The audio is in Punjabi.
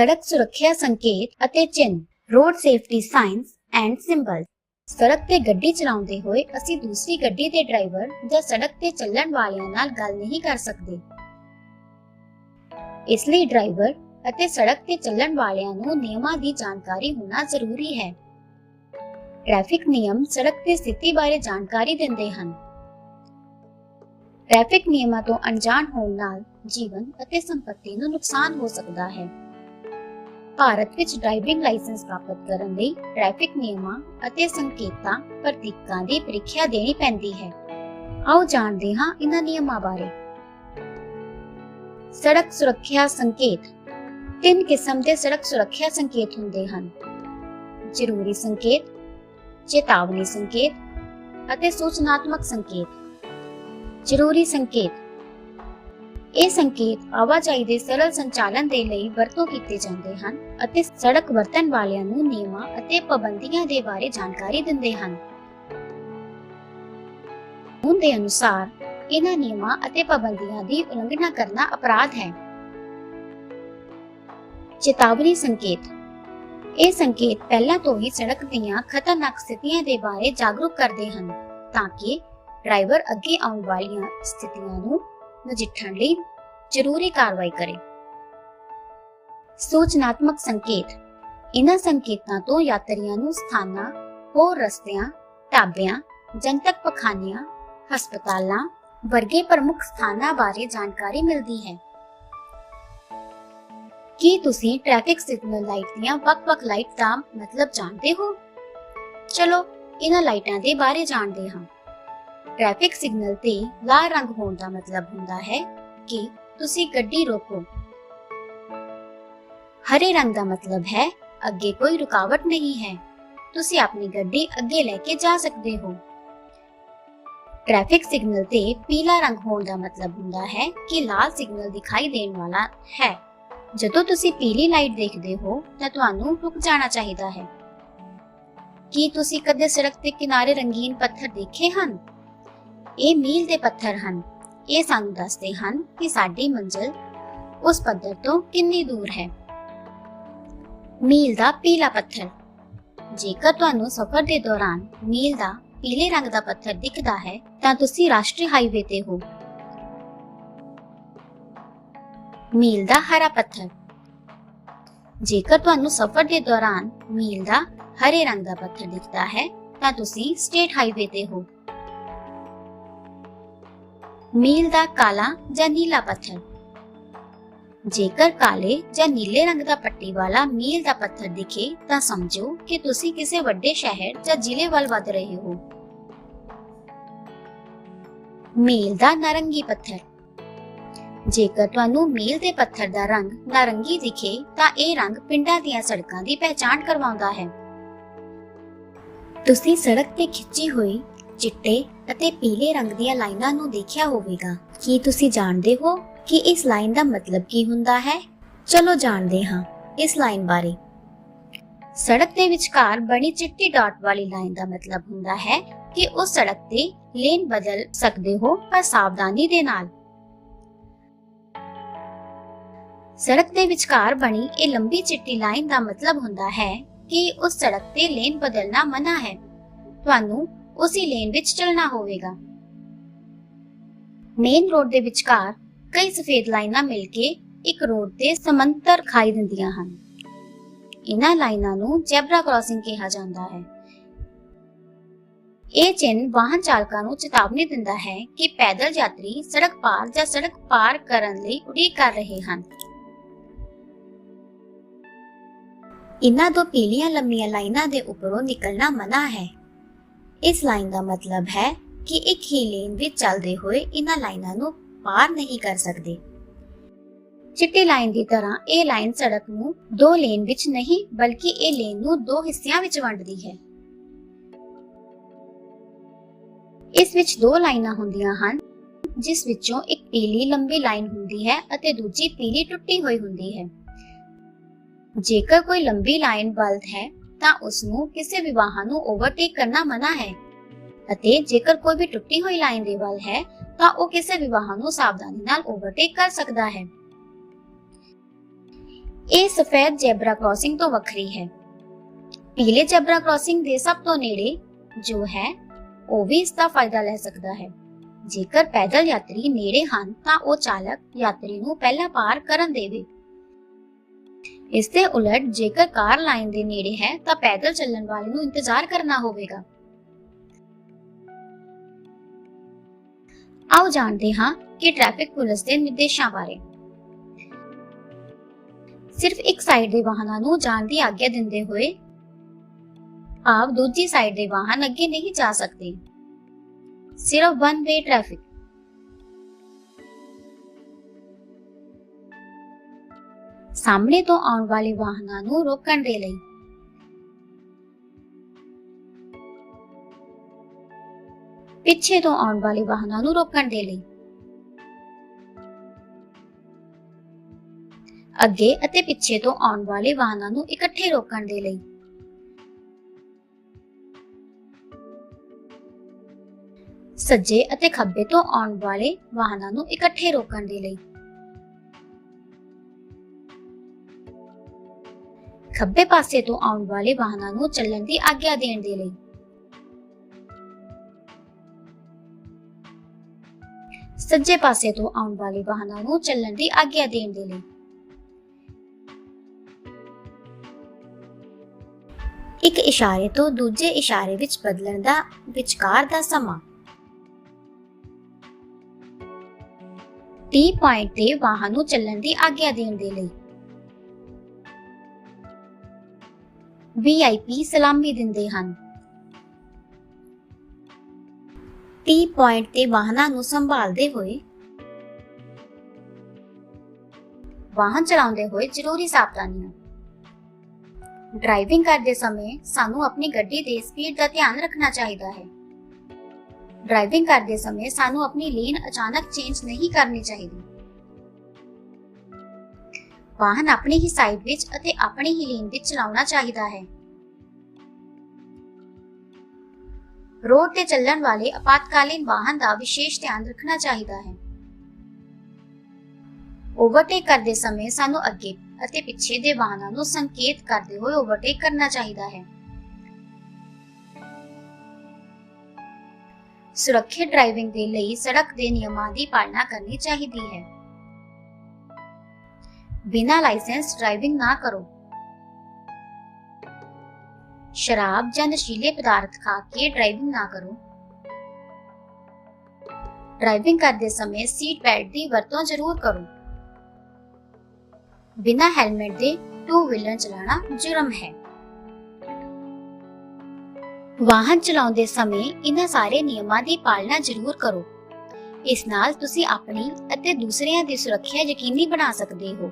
ਸੜਕ ਸੁਰੱਖਿਆ ਸੰਕੇਤ ਅਤੇ ਚਿੰਨ੍ਹ road safety signs and symbol ਸੜਕ ਤੇ ਗੱਡੀ ਚਲਾਉਂਦੇ ਹੋਏ ਅਸੀਂ ਦੂਸਰੀ ਗੱਡੀ ਦੇ ਡਰਾਈਵਰ ਜਾਂ ਸੜਕ ਤੇ ਚੱਲਣ ਵਾਲਿਆਂ ਨਾਲ ਗੱਲ ਨਹੀਂ ਕਰ ਸਕਦੇ। ਇਸ ਲਈ ਡਰਾਈਵਰ ਅਤੇ ਸੜਕ ਤੇ ਚੱਲਣ ਵਾਲਿਆਂ ਨੂੰ ਨਿਯਮਾਂ ਦੀ ਜਾਣਕਾਰੀ ਹੋਣਾ ਜ਼ਰੂਰੀ ਹੈ। ਟ੍ਰੈਫਿਕ ਨਿਯਮ ਸੜਕ ਦੀ ਸਥਿਤੀ ਬਾਰੇ ਜਾਣਕਾਰੀ ਦਿੰਦੇ ਹਨ। ਟ੍ਰੈਫਿਕ ਨਿਯਮਾਂ ਤੋਂ ਅਣਜਾਣ ਹੋਣ ਨਾਲ ਜੀਵਨ ਅਤੇ ਸੰਪਤੀ ਨੂੰ ਨੁਕਸਾਨ ਹੋ ਸਕਦਾ ਹੈ। ਭਾਰਤ ਵਿੱਚ ਡਰਾਈਵਿੰਗ ਲਾਇਸੈਂਸ ਪ੍ਰਾਪਤ ਕਰਨ ਲਈ ਟ੍ਰੈਫਿਕ ਨਿਯਮਾਂ ਅਤੇ ਸੰਕੇਤਾਂ, ਪ੍ਰਤੀਕਾਂ ਦੀ ਪ੍ਰੀਖਿਆ ਦੇਣੀ ਪੈਂਦੀ ਹੈ। ਆਓ ਜਾਣਦੇ ਹਾਂ ਇਹਨਾਂ ਨਿਯਮਾਂ ਬਾਰੇ। ਸੜਕ ਸੁਰੱਖਿਆ ਸੰਕੇਤ। ਤਿੰਨ ਕਿਸਮ ਦੇ ਸੜਕ ਸੁਰੱਖਿਆ ਸੰਕੇਤ ਹੁੰਦੇ ਹਨ। ਜ਼ਰੂਰੀ ਸੰਕੇਤ, ਚੇਤਾਵਨੀ ਸੰਕੇਤ ਅਤੇ ਸੂਚਨਾਤਮਕ ਸੰਕੇਤ। ਜ਼ਰੂਰੀ ਸੰਕੇਤ। ਇਹ ਸੰਕੇਤ ਆਵਾਜਾਈ ਦੇ ਸਰਲ ਸੰਚਾਲਨ ਦੇ ਲਈ ਵਰਤੋਂ ਕੀਤੇ ਜਾਂਦੇ ਹਨ ਅਤੇ ਸੜਕ ਵਰਤਣ ਵਾਲਿਆਂ ਨੂੰ ਨਿਯਮਾਂ ਅਤੇ ਪਾਬੰਦੀਆਂ ਦੇ ਬਾਰੇ ਜਾਣਕਾਰੀ ਦਿੰਦੇ ਹਨ। ਦੇ ਅਨੁਸਾਰ ਇਹਨਾਂ ਨਿਯਮਾਂ ਅਤੇ ਪਾਬੰਦੀਆਂ ਦੀ ਉਲੰਘਣਾ ਕਰਨਾ ਅਪਰਾਧ ਹੈ। ਚੇਤਾਵਨੀ ਸੰਕੇਤ। ਇਹ ਸੰਕੇਤ ਪਹਿਲਾਂ ਤੋਂ ਹੀ ਸੜਕ ਦੀਆਂ ਖਤਰਨਾਕ ਸਥਿਤੀਆਂ ਦੇ ਬਾਰੇ ਜਾਗਰੂਕ ਕਰਦੇ ਹਨ ਤਾਂ ਕਿ ਡਰਾਈਵਰ ਅੱਗੇ ਆਉਣ ਵਾਲੀਆਂ ਸਥਿਤੀਆਂ ਨੂੰ ਨਜਿੱਠਣ ਲਈ ਜ਼ਰੂਰੀ ਕਾਰਵਾਈ ਕਰੇ। ਸੂਚਨਾਤਮਕ ਸੰਕੇਤ। ਇਹਨਾਂ ਸੰਕੇਤਾਂ ਤੋਂ ਯਾਤਰੀਆਂ ਨੂੰ ਸਥਾਨਾਂ, ਹੋਰ ਰਸਤਿਆਂ, ਢਾਬਿਆਂ, ਜਨਤਕ ਪਖਾਨਿਆਂ, ਹਸਪਤਾਲਾਂ ਵਰਗੇ ਪ੍ਰਮੁੱਖ ਸਥਾਨਾਂ ਬਾਰੇ ਜਾਣਕਾਰੀ ਮਿਲਦੀ ਹੈ। ਕੀ ਤੁਸੀਂ ਟ੍ਰੈਫਿਕ ਸਿਗਨਲ ਲਾਈਟ ਦੀਆਂ ਵੱਖ-ਵੱਖ ਲਾਈਟ ਦਾ ਮਤਲਬ ਜਾਣਦੇ ਹੋ? ਚਲੋ ਇਹਨਾਂ ਲਾਈਟਾਂ ਦੇ ਬਾਰੇ ਜਾਣਦੇ ਹਾਂ। ਟ੍ਰੈਫਿਕ ਸਿਗਨਲ ਤੇ ਲਾਲ ਰੰਗ ਹੋਣ ਦਾ ਮਤਲਬ ਹੁੰਦਾ ਹੈ ਕਿ ਤੁਸੀਂ ਗੱਡੀ ਰੋਕੋ। ਹਰੇ ਰੰਗ ਦਾ ਮਤਲਬ ਹੈ, ਅੱਗੇ ਕੋਈ ਰੁਕਾਵਟ ਨਹੀਂ ਹੈ। ਤੁਸੀਂ ਆਪਣੀ ਗੱਡੀ ਅੱਗੇ ਲੈ ਕੇ ਜਾ ਸਕਦੇ ਹੋ। ਟ੍ਰੈਫਿਕ ਸਿਗਨਲ ਤੇ ਪੀਲਾ ਰੰਗ ਹੋਣ ਦਾ ਮਤਲਬ ਹੁੰਦਾ ਹੈ ਕਿ ਲਾਲ ਸਿਗਨਲ ਦਿਖਾਈ ਦੇਣ ਵਾਲਾ ਹੈ। ਜਦੋਂ ਤੁਸੀਂ ਪੀਲੀ ਲਾਈਟ ਦੇਖਦੇ ਹੋ, ਤਾਂ ਤੁਹਾਨੂੰ ਰੁਕ ਜਾਣਾ ਚਾਹੀਦਾ ਹੈ। ਕੀ ਤੁਸੀਂ ਕਦੇ ਸੜਕ ਦੇ ਕਿਨਾਰੇ ਰੰਗੀਨ ਪੱਥਰ ਦੇਖੇ ਹਨ? ਇਹ ਮੀਲ ਦੇ ਪੱਥਰ ਹਨ। ਇਹ ਸਾਨੂੰ ਦੱਸਦੇ ਹਨ ਕਿ ਸਾਡੀ ਮੰਜ਼ਿਲ ਉਸ ਪੱਧਰ ਤੋਂ ਕਿੰਨੀ ਦੂਰ ਹੈ। ਮੀਲ ਦਾ ਪੀਲਾ ਪੱਥਰ। ਜੇਕਰ ਤੁਹਾਨੂੰ ਸਫ਼ਰ ਦੇ ਦੌਰਾਨ ਮੀਲ ਦਾ ਪੀਲੇ ਰੰਗ ਦਾ ਪੱਥਰ ਦਿਖਦਾ ਹੈ, ਤਾਂ ਤੁਸੀਂ ਰਾਸ਼ਟਰੀ ਹਾਈਵੇ ਤੇ ਹੋ। ਮੀਲ ਦਾ ਹਰਾ ਪੱਥਰ। ਜੇਕਰ ਤੁਹਾਨੂੰ ਸਫ਼ਰ ਦੇ ਦੌਰਾਨ ਮੀਲ ਦਾ ਹਰੇ ਰੰਗ ਦਾ ਪੱਥਰ ਦਿਖਦਾ ਹੈ, ਤਾਂ ਤੁਸੀਂ ਸਟੇਟ ਹਾਈਵੇ ਤੇ ਹੋ। ਮੀਲ ਦਾ ਕਾਲਾ ਜਾਂ ਨੀਲਾ ਪੱਥਰ। ਜੇਕਰ ਕਾਲੇ ਜਾਂ ਨੀਲੇ ਰੰਗ ਦਾ ਪੱਟੀ ਵਾਲਾ ਮੀਲ ਦਾ ਪੱਥਰ ਦਿਖੇ, ਤਾਂ ਸਮਝੋ ਕਿ ਤੁਸੀਂ ਕਿਸੇ ਵੱਡੇ ਸ਼ਹਿਰ ਜਾਂ ਜ਼ਿਲ੍ਹੇ ਵੱਲ ਵਧ ਰਹੇ ਹੋ। ਮੀਲ ਦਾ ਨਾਰੰਗੀ ਪੱਥਰ। ਜੇਕਰ ਤੁਹਾਨੂੰ ਮੀਲ ਦੇ ਪੱਥਰ ਦਾ ਰੰਗ ਨਾਰੰਗੀ ਦਿਖੇ, ਤਾਂ ਇਹ ਰੰਗ ਪਿੰਡਾਂ ਦੀਆਂ ਸੜਕਾਂ ਦੀ ਪਹਿਚਾਣ ਕਰਵਾਉਂਦਾ ਹੈ। ਤੁਸੀਂ ਸੜਕ ਤੇ ਖਿੱਚੀ ਹੋਈ ਚਿੱਟੇ ਅਤੇ ਪੀਲੇ ਰੰਗ ਦੀਆਂ ਲਾਈਨਾਂ ਨੂੰ ਦੇਖਿਆ ਹੋਵੇਗਾ। ਕੀ ਤੁਸੀਂ ਜਾਣਦੇ ਹੋ ਕਿ ਇਸ ਲਾਈਨ ਦਾ ਮਤਲਬ ਕੀ ਹੁੰਦਾ ਹੈ? ਚਲੋ ਜਾਣਦੇ ਹਾਂ ਇਸ ਲਾਈਨ ਬਾਰੇ। ਸੜਕ ਦੇ ਵਿਚਕਾਰ ਬਣੀ ਚਿੱਟੀ ਡਾਟ ਵਾਲੀ ਲਾਈਨ ਦਾ ਮਤਲਬ ਹੁੰਦਾ ਹੈ ਕਿ ਉਸ ਸੜਕ ਤੇ ਲੇਨ ਬਦਲ ਸਕਦੇ ਹੋ ਪਰ ਸਾਵਧਾਨੀ ਦੇ ਨਾਲ। ਸੜਕ ਦੇ ਵਿਚਕਾਰ ਬਣੀ ਇਹ ਲੰਬੀ ਚਿੱਟੀ ਲਾਈਨ ਦਾ ਮਤਲਬ ਹੁੰਦਾ ਹੈ ਕਿ ਉਸ ਸੜਕ ਤੇ ਲੇਨ ਬਦਲਣਾ ਮਨਾ ਹੈ। ਤੁਹਾਨੂੰ ਉਸੇ ਲੇਨ ਵਿੱਚ ਚੱਲਣਾ ਹੋਵੇਗਾ। ਮੇਨ ਰੋਡ ਦੇ ਵਿਚਕਾਰ ਕਈ ਸਫੇਦ ਲਾਈਨਾਂ ਮਿਲ ਕੇ ਇੱਕ ਰੋਡ ਤੇ ਸਮਾਂਤਰ ਖਾਈ ਦਿੰਦੀਆਂ ਹਨ। ਇਹਨਾਂ ਲਾਈਨਾਂ ਨੂੰ ਜ਼ੈਬਰਾ ਕ੍ਰਾਸਿੰਗ ਕਿਹਾ ਜਾਂਦਾ ਹੈ। ਇਹ ਚਿੰਨ੍ਹ ਵਾਹਨ ਚਾਲਕਾਂ ਨੂੰ ਚੇਤਾਵਨੀ ਦਿੰਦਾ ਹੈ ਕਿ ਪੈਦਲ ਯਾਤਰੀ ਸੜਕ ਪਾਰ ਜਾਂ ਸੜਕ ਪਾਰ ਕਰਨ ਲਈ ਉਡੀਕ ਕਰ ਰਹੇ ਹਨ। ਇਹਨਾਂ ਦੋ ਪੀਲੀਆਂ ਲੰਮੀਆਂ ਲਾਈਨਾਂ ਦੇ ਉੱਪਰੋਂ ਨਿਕਲਣਾ ਮਨਾ ਹੈ। ਇਸ ਲਾਈਨ ਦਾ ਮਤਲਬ ਹੈ ਕਿ ਇੱਕ ਹੀ ਲੇਨ ਵਿੱਚ ਚੱਲਦੇ ਹੋਏ ਇਹਨਾਂ ਲਾਈਨਾਂ ਨੂੰ ਪਾਰ ਨਹੀਂ ਕਰ ਸਕਦੇ। ਚਿੱਟੀ ਲਾਈਨ ਦੀ ਤਰ੍ਹਾਂ ਇਹ ਲਾਈਨ ਸੜਕ ਨੂੰ ਦੋ ਲੇਨ ਵਿੱਚ ਨਹੀਂ, ਬਲਕਿ ਇਹ ਲੇਨ ਨੂੰ ਦੋ ਹਿੱਸਿਆਂ ਵਿੱਚ ਵੰਡਦੀ ਹੈ। ਇਸ ਵਿੱਚ ਦੋ ਲਾਈਨਾਂ ਹੁੰਦੀਆਂ ਹਨ, ਜਿਸ ਵਿੱਚੋਂ ਇੱਕ ਪੀਲੀ ਲੰਬੀ ਲਾਈਨ ਹੁੰਦੀ ਹੈ ਅਤੇ ਦੂਜੀ ਪੀਲੀ ਟੁੱਟੀ ਹੋਈ ਹੁੰਦੀ ਹੈ। ਜੇਕਰ ਕੋਈ ਲੰਬੀ ਲਾਈਨ ਬਲਦ ਹੈ ਤਾਂ ਉਸ ਨੂੰ ਕਿਸੇ ਵੀ ਵਾਹਨ ਨੂੰ ਓਵਰਟੇਕ ਕਰਨਾ ਮਨਾ ਹੈ। ਅਤੇ ਜੇਕਰ ਕੋਈ ਵੀ ਟੁੱਟੀ ਹੋਈ ਲਾਈਨ ਦੇ ਵੱਲ ਹੈ, ਤਾਂ ਉਹ ਕਿਸੇ ਵੀ ਵਾਹਨ ਨੂੰ ਸਾਵਧਾਨੀ ਨਾਲ ਓਵਰਟੇਕ ਕਰ ਸਕਦਾ ਹੈ। ਇਹ ਸਫੈਦ ਜ਼ੈਬਰਾ ਕ੍ਰਾਸਿੰਗ ਤੋਂ ਵੱਖਰੀ ਹੈ। ਪੀਲੇ ਜ਼ੈਬਰਾ ਕ੍ਰਾਸਿੰਗ ਦੇ ਸਭ ਤੋਂ ਨੇੜੇ ਜੋ ਹੈ, ਉਹ ਵੀ ਇਸ ਦਾ ਫਾਇਦਾ ਲੈ ਸਕਦਾ ਹੈ। ਜੇਕਰ ਪੈਦਲ ਯਾਤਰੀ ਨੇੜੇ ਹਨ, ਤਾਂ ਉਹ ਚਾਲਕ ਯਾਤਰੀ ਨੂੰ ਪਹਿਲਾਂ ਪਾਰ ਕਰਨ ਦੇਵੇ। ਇਸ ਦੇ ਉਲਟ ਜੇਕਰ ਕਾਰ ਲਾਈਨ ਦੇ ਨੇੜੇ ਹੈ ਤਾਂ ਪੈਦਲ ਚੱਲਣ ਵਾਲੇ ਨੂੰ ਇੰਤਜ਼ਾਰ ਕਰਨਾ ਹੋਵੇਗਾ। ਆਓ ਜਾਣਦੇ ਹਾਂ ਕਿ ਟ੍ਰੈਫਿਕ ਪੁਲਿਸ ਦੇ ਨਿਰਦੇਸ਼ਾਂ ਬਾਰੇ। ਸਿਰਫ ਇੱਕ ਸਾਈਡ ਦੇ ਵਾਹਨਾਂ ਨੂੰ ਜਾਣ ਦੀ ਆਗਿਆ ਦਿੰਦੇ ਹੋਏ ਆਪ ਦੂਜੀ ਸਾਈਡ ਦੇ ਵਾਹਨ ਅੱਗੇ ਨਹੀਂ ਜਾ ਸਕਦੇ। ਸਿਰਫ ਵਨ ਵੇ ਟ੍ਰੈਫਿਕ ਸਾਹਮਣੇ ਤੋਂ ਆਉਣ ਵਾਲੇ ਵਾਹਨਾਂ ਨੂੰ ਰੋਕਣ ਦੇ ਲਈ। ਪਿੱਛੇ ਤੋਂ ਆਉਣ ਵਾਲੇ ਵਾਹਨਾਂ ਨੂੰ ਰੋਕਣ ਦੇ ਲਈ। ਅੱਗੇ ਅਤੇ ਪਿੱਛੇ ਤੋਂ ਆਉਣ ਵਾਲੇ ਵਾਹਨਾਂ ਨੂੰ ਇਕੱਠੇ ਰੋਕਣ ਦੇ ਲਈ। ਸੱਜੇ ਅਤੇ ਖੱਬੇ ਤੋਂ ਆਉਣ ਵਾਲੇ ਵਾਹਨਾਂ ਨੂੰ ਇਕੱਠੇ ਰੋਕਣ ਦੇ ਲਈ। ਖੱਬੇ ਪਾਸੇ ਤੋਂ ਆਉਣ ਵਾਲੇ ਵਾਹਨਾਂ ਨੂੰ ਚੱਲਣ ਦੀ ਆਗਿਆ ਦੇਣ ਦੇ ਲਈ। ਸੱਜੇ ਪਾਸੇ ਤੋਂ ਆਉਣ ਵਾਲੇ ਵਾਹਨਾਂ ਨੂੰ ਚੱਲਣ ਦੀ ਆਗਿਆ ਦੇਣ ਦੇ ਲਈ। ਇੱਕ ਇਸ਼ਾਰੇ ਤੋਂ ਦੂਜੇ ਇਸ਼ਾਰੇ ਵਿੱਚ ਬਦਲਣ ਦਾ, ਵਿਚਕਾਰ ਦਾ ਸਮਾਂ। ਟੀ ਪੁਆਇੰਟ ਤੇ ਵਾਹਨ ਨੂੰ ਚੱਲਣ ਦੀ ਆਗਿਆ ਦੇਣ ਦੇ ਲਈ। ਵੀਆਈਪੀ ਸਲਾਮੀ ਦਿੰਦੇ ਹਨ। ਟੀ ਪੁਆਇੰਟ ਤੇ ਵਾਹਨਾਂ ਨੂੰ ਸੰਭਾਲਦੇ ਹੋਏ ਵਾਹਨ ਚਲਾਉਂਦੇ ਹੋਏ ਜ਼ਰੂਰੀ ਸਾਵਧਾਨੀਆਂ। ਡਰਾਈਵਿੰਗ ਕਰਦੇ ਸਮੇਂ ਸਾਨੂੰ ਆਪਣੀ ਗੱਡੀ ਦੇ ਸਪੀਡ ਦਾ ਧਿਆਨ ਰੱਖਣਾ ਚਾਹੀਦਾ ਹੈ। ਡਰਾਈਵਿੰਗ ਕਰਦੇ ਸਮੇਂ ਸਾਨੂੰ ਆਪਣੀ ਲੇਨ ਅਚਾਨਕ ਚੇਂਜ ਨਹੀਂ ਕਰਨੀ ਚਾਹੀਦੀ। ਵਾਹਨ ਆਪਣੀ ਹੀ ਸਾਈਡ ਵਿੱਚ ਅਤੇ ਆਪਣੀ ਹੀ ਲੇਨ ਵਿੱਚ ਚਲਾਉਣਾ ਚਾਹੀਦਾ ਹੈ। ਰੋਡ ਤੇ ਚੱਲਣ ਵਾਲੇ ਆਪਾਤਕਾਲੀਨ ਵਾਹਨ ਦਾ ਵਿਸ਼ੇਸ਼ ਧਿਆਨ ਰੱਖਣਾ ਚਾਹੀਦਾ ਹੈ। ਓਵਰਟੇਕ ਕਰਦੇ ਸਮੇਂ ਸਾਨੂੰ ਅੱਗੇ ਅਤੇ ਪਿੱਛੇ ਦੇ ਵਾਹਨਾਂ ਨੂੰ ਸੰਕੇਤ ਕਰਦੇ ਹੋਏ ਓਵਰਟੇਕ ਕਰਨਾ ਚਾਹੀਦਾ ਹੈ। ਸੁਰੱਖਿਅਤ ਡਰਾਈਵਿੰਗ ਦੇ ਲਈ ਸੜਕ ਦੇ ਨਿਯਮਾਂ ਦੀ ਪਾਲਣਾ ਕਰਨੀ ਚਾਹੀਦੀ ਹੈ। ਬਿਨਾਂ ਲਾਇਸੈਂਸ ਡਰਾਈਵਿੰਗ ਨਾ ਕਰੋ। ਸ਼ਰਾਬ ਜਾਂ ਨਸ਼ੀਲੇ ਪਦਾਰਥ ਖਾ ਕੇ ਡਰਾਈਵਿੰਗ ਨਾ ਕਰੋ। ਡਰਾਈਵਿੰਗ ਕਰਦੇ ਸਮੇਂ ਸੀਟ ਬੈਲਟ ਦੀ ਵਰਤੋਂ ਜ਼ਰੂਰ ਕਰੋ। ਬਿਨਾਂ ਹੈਲਮਟ ਦੇ ਟੂ ਵੀਲਰ ਚਲਾਉਣਾ ਜੁਰਮ ਹੈ। ਵਾਹਨ ਚਲਾਉਂਦੇ ਸਮੇਂ ਇਹਨਾਂ ਸਾਰੇ ਨਿਯਮਾਂ ਦੀ ਪਾਲਣਾ ਜ਼ਰੂਰ ਕਰੋ। ਇਸ ਨਾਲ ਤੁਸੀਂ ਆਪਣੀ ਅਤੇ ਦੂਸਰਿਆਂ ਦੀ ਸੁਰੱਖਿਆ ਯਕੀਨੀ ਬਣਾ ਸਕਦੇ ਹੋ।